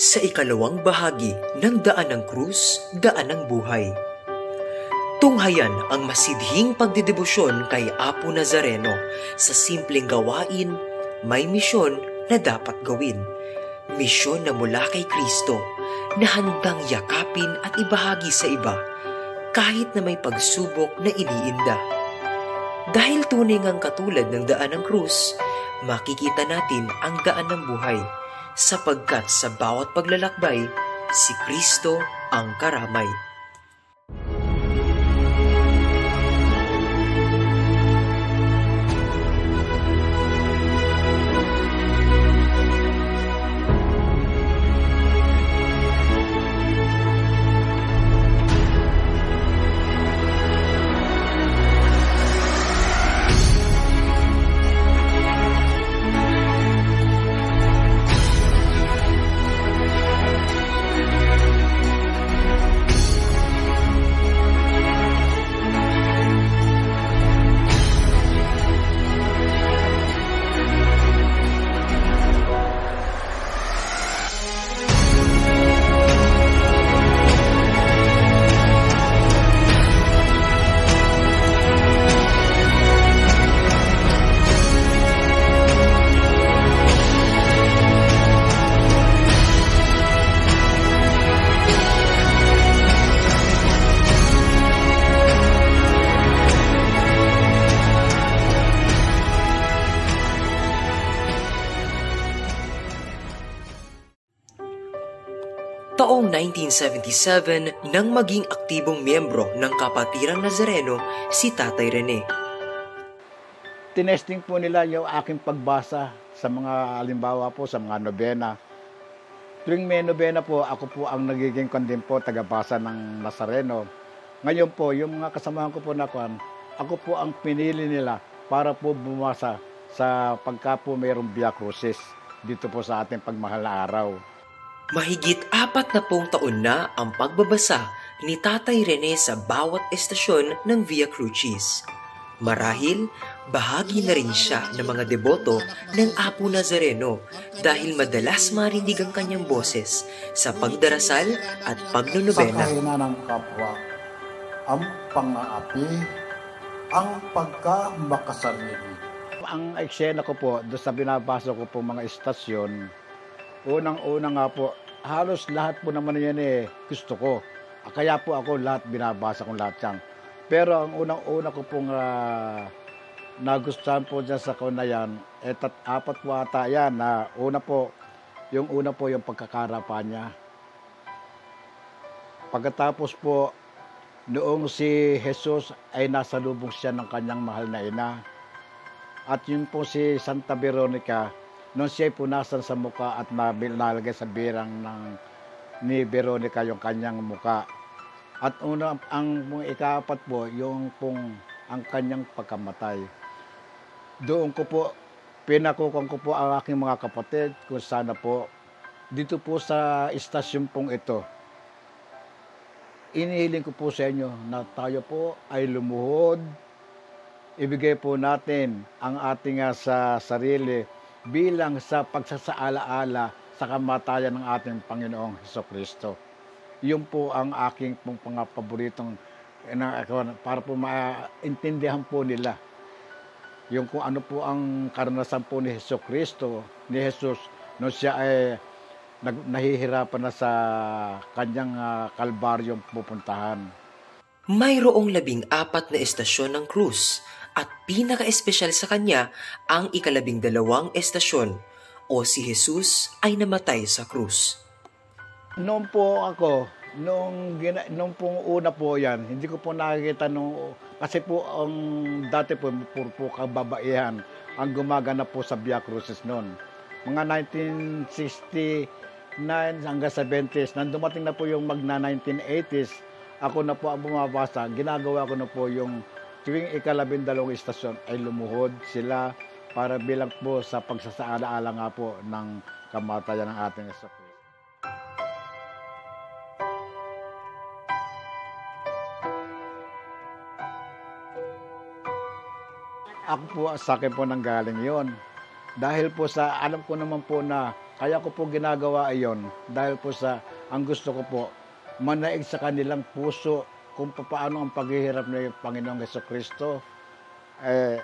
sa ikalawang bahagi ng Daan ng Krus, Daan ng Buhay. Tunghayan ang masidhing pagdidebosyon kay Apo Nazareno sa simpleng gawain, may misyon na dapat gawin. Misyon na mula kay Kristo na handang yakapin at ibahagi sa iba kahit na may pagsubok na iniinda. Dahil tunay ngang katulad ng daan ng krus, makikita natin ang daan ng buhay sapagkat sa bawat paglalakbay, si Kristo ang karamay. 1977 nang maging aktibong miyembro ng Kapatirang Nazareno si Tatay Rene. tinesting po nila yung aking pagbasa sa mga halimbawa po sa mga nobena. Tuwing may nobena po, ako po ang nagiging kondem po, tagabasa ng Nazareno. Ngayon po, yung mga kasamahan ko po na kwan, ako po ang pinili nila para po bumasa sa pagka po mayroong Via Crucis dito po sa ating pagmahal na araw. Mahigit apat na pong taon na ang pagbabasa ni Tatay Rene sa bawat estasyon ng Via Crucis. Marahil, bahagi na rin siya ng mga deboto ng Apo Nazareno dahil madalas marinig ang kanyang boses sa pagdarasal at sa pagnonobena. kahina ng kapwa, ang pang-aapi, ang pagkamakasarili. Ang eksena ko po, doon sa binabasa ko po mga istasyon, unang-una nga po, halos lahat po naman yan eh, gusto ko. Kaya po ako lahat binabasa kong lahat yan. Pero ang unang-una ko pong ah, nagustuhan po dyan sa kuna yan, eh, apat po ata yan. Na una po, yung una po yung pagkakarapa niya. Pagkatapos po, noong si Jesus ay nasa lubong siya ng kanyang mahal na ina. At yun po si Santa Veronica, nung siya punasan sa muka at nalagay sa birang ng ni Veronica yung kanyang muka. At una, ang pong ikaapat po, yung pong ang kanyang pagkamatay. Doon ko po, pinakukan ko po ang aking mga kapatid kung sana po, dito po sa istasyon pong ito, inihiling ko po sa inyo na tayo po ay lumuhod, ibigay po natin ang ating ah, sa sarili bilang sa pagsasaala-ala sa kamatayan ng ating Panginoong Heso Kristo. Yun po ang aking pong mga paboritong eh, na, para po maintindihan po nila yung kung ano po ang karanasan po ni Heso Kristo, ni Jesus, no siya ay nag, nahihirapan na sa kanyang uh, kalbaryong pupuntahan. Mayroong labing apat na estasyon ng krus at pinaka-espesyal sa kanya ang ikalabing dalawang estasyon o si Jesus ay namatay sa krus. Noon po ako, gina, nung pong una po yan, hindi ko po nakikita nung, kasi po ang dati po, puro po kababaihan ang gumagana po sa Via Crucis noon. Mga 1969 hanggang 70s, nang dumating na po yung magna 1980s, ako na po ang bumabasa, ginagawa ko na po yung tuwing ikalabindalawang istasyon ay lumuhod sila para bilang po sa pagsasaala-ala nga po ng kamatayan ng ating Kristo. Ako po, sa akin po nang galing yon. Dahil po sa, alam ko naman po na Kaya ko po ginagawa ayon dahil po sa ang gusto ko po manaig sa kanilang puso kung paano ang paghihirap ng Panginoong Heso Kristo. Eh,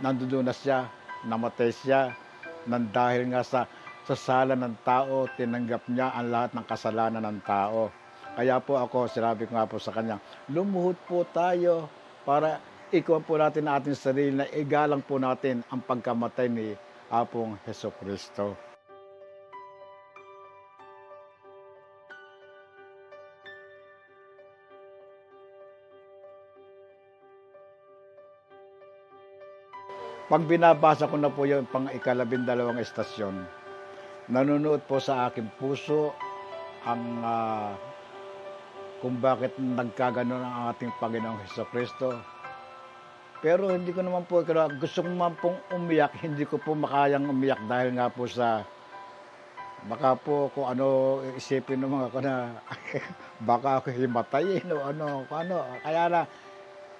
nandoon na siya, namatay siya, nang dahil nga sa, sa sala ng tao, tinanggap niya ang lahat ng kasalanan ng tao. Kaya po ako, sinabi ko nga po sa kanya, lumuhod po tayo para ikaw po natin ang ating sarili na igalang po natin ang pagkamatay ni Apong Heso Kristo. Pag binabasa ko na po yung pang ikalabindalawang estasyon, nanonood po sa aking puso ang ah, kung bakit nagkaganon ang ating Panginoong Heso Kristo. Pero hindi ko naman po, gusto ko naman pong umiyak, hindi ko po makayang umiyak dahil nga po sa, baka po kung ano isipin ng mga ko na, baka ako himatayin o ano, ano. Kaya na,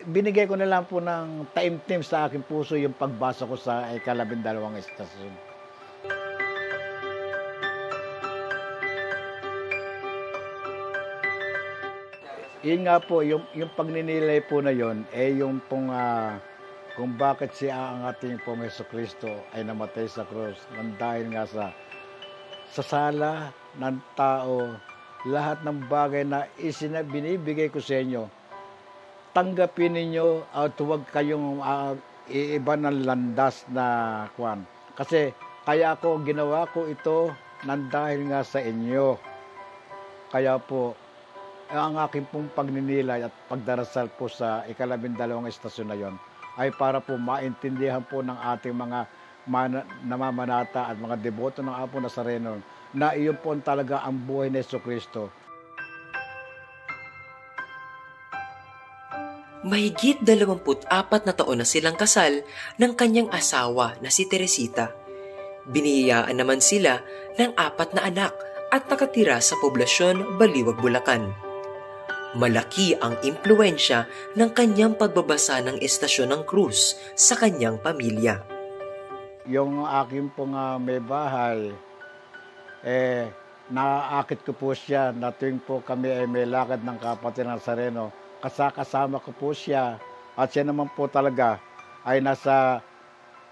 binigay ko na lang po ng time-time sa aking puso yung pagbasa ko sa ikalabindalawang estasyon. Yun nga po, yung, yung pagninilay po na yon eh yung pong ah, kung bakit siya ang ating pong Yeso Kristo ay namatay sa krus nang dahil nga sa sa sala ng tao, lahat ng bagay na isina, binibigay ko sa inyo, tanggapin ninyo at huwag kayong ah, iiba ng landas na kwan. Kasi kaya ako ginawa ko ito nang dahil nga sa inyo. Kaya po, ang aking pong pagninilay at pagdarasal po sa ikalabindalawang estasyon na yon ay para po maintindihan po ng ating mga mana- namamanata at mga deboto ng Apo Nazareno na iyon po talaga ang buhay ni Yeso Kristo Mahigit 24 na taon na silang kasal ng kanyang asawa na si Teresita. Biniyayaan naman sila ng apat na anak at nakatira sa poblasyon Baliwag, Bulacan. Malaki ang impluensya ng kanyang pagbabasa ng estasyon ng krus sa kanyang pamilya. yung aking pong ah, may bahay, eh, naaakit ko po siya na tuwing po kami ay may lakad ng kapatid ng Sareno, kasakasama ko po siya at siya naman po talaga ay nasa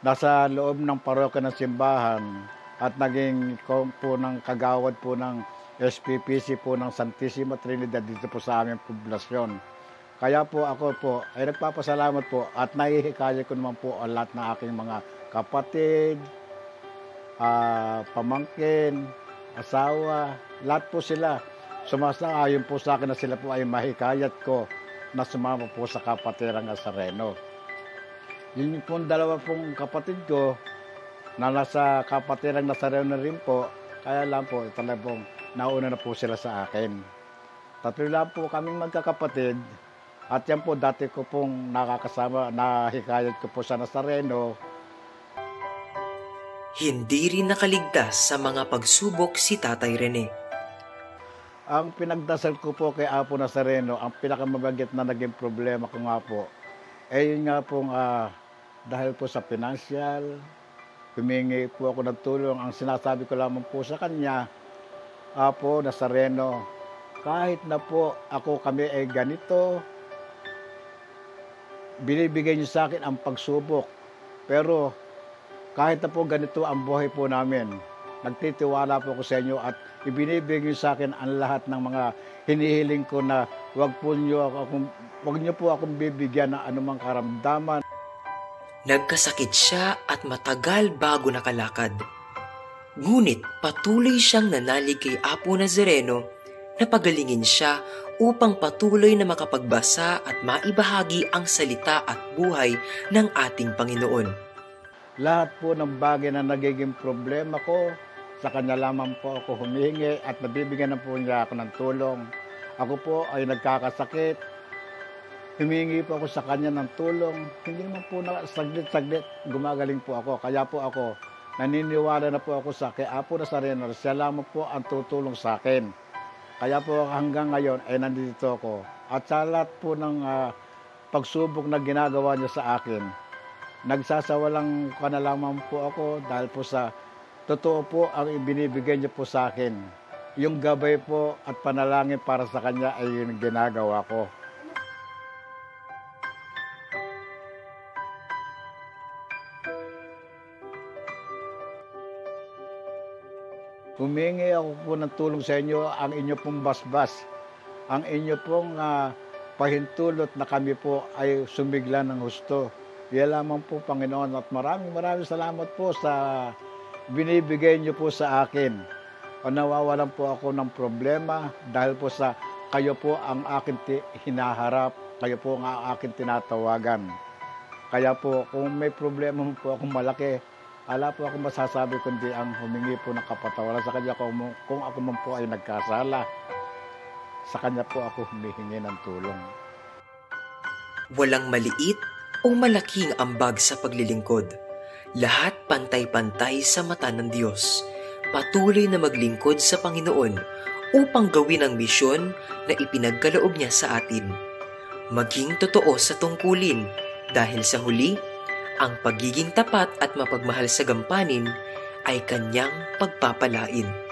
nasa loob ng parokya ng simbahan at naging po ng kagawad po ng SPPC po ng Santissima Trinidad dito po sa aming poblasyon. Kaya po ako po ay nagpapasalamat po at nahihikaya ko naman po ang lahat ng aking mga kapatid, ah, pamangkin, asawa, lahat po sila. Sumasang-ayon po sa akin na sila po ay mahikayat ko na sumama po sa kapatirang Nazareno. Yun po ang dalawa pong kapatid ko na nasa kapatirang Nazareno rin po, kaya lang po, talagang pong nauna na po sila sa akin. Tatlo lang po kaming magkakapatid at yan po dati ko pong nakakasama, nahikayat ko po sa Nazareno, Hindi rin nakaligtas sa mga pagsubok si Tatay Rene. Ang pinagdasal ko po kay Apo Nazareno, ang pinakamabagit na naging problema ko nga po, eh yun nga pong ah, dahil po sa financial, humingi po ako ng tulong. Ang sinasabi ko lamang po sa kanya, Apo Nazareno, kahit na po ako kami ay ganito, binibigay niyo sa akin ang pagsubok. Pero kahit na po ganito ang buhay po namin, nagtitiwala po ako sa inyo at ibinibigay sa akin ang lahat ng mga hinihiling ko na wag po niyo ako, wag niyo po akong bibigyan ng anumang karamdaman. Nagkasakit siya at matagal bago nakalakad. Ngunit patuloy siyang nanalig kay Apo Nazareno na pagalingin siya upang patuloy na makapagbasa at maibahagi ang salita at buhay ng ating Panginoon. Lahat po ng bagay na nagiging problema ko, sa kanya lamang po ako humihingi at nabibigyan na po niya ako ng tulong. Ako po ay nagkakasakit, humingi po ako sa kanya ng tulong. Hindi naman po na saglit-saglit gumagaling po ako. Kaya po ako, naniniwala na po ako sa kay Apo Nazareno, siya lamang po ang tutulong sa akin. Kaya po hanggang ngayon ay nandito ako. At sa lahat po ng ah, pagsubok na ginagawa niya sa akin, nagsasawalang ka na lamang po ako dahil po sa totoo po ang ibinibigay niyo po sa akin. Yung gabay po at panalangin para sa kanya ay yung ginagawa ko. Humingi ako po ng tulong sa inyo ang inyo pong basbas. Ang inyo pong ah, pahintulot na kami po ay sumigla ng husto. Yan lamang po, Panginoon. At maraming maraming salamat po sa binibigay niyo po sa akin. O nawawalan po ako ng problema dahil po sa kayo po ang akin hinaharap, kayo po ang akin tinatawagan. Kaya po, kung may problema po akong malaki, ala po ako masasabi kundi ang humingi po ng kapatawaran sa kanya kung, kung ako man po ay nagkasala. Sa kanya po ako humihingi ng tulong. Walang maliit o malaking ambag sa paglilingkod. Lahat pantay-pantay sa mata ng Diyos. Patuloy na maglingkod sa Panginoon upang gawin ang misyon na ipinagkaloob niya sa atin. Maging totoo sa tungkulin dahil sa huli, ang pagiging tapat at mapagmahal sa gampanin ay kanyang pagpapalain.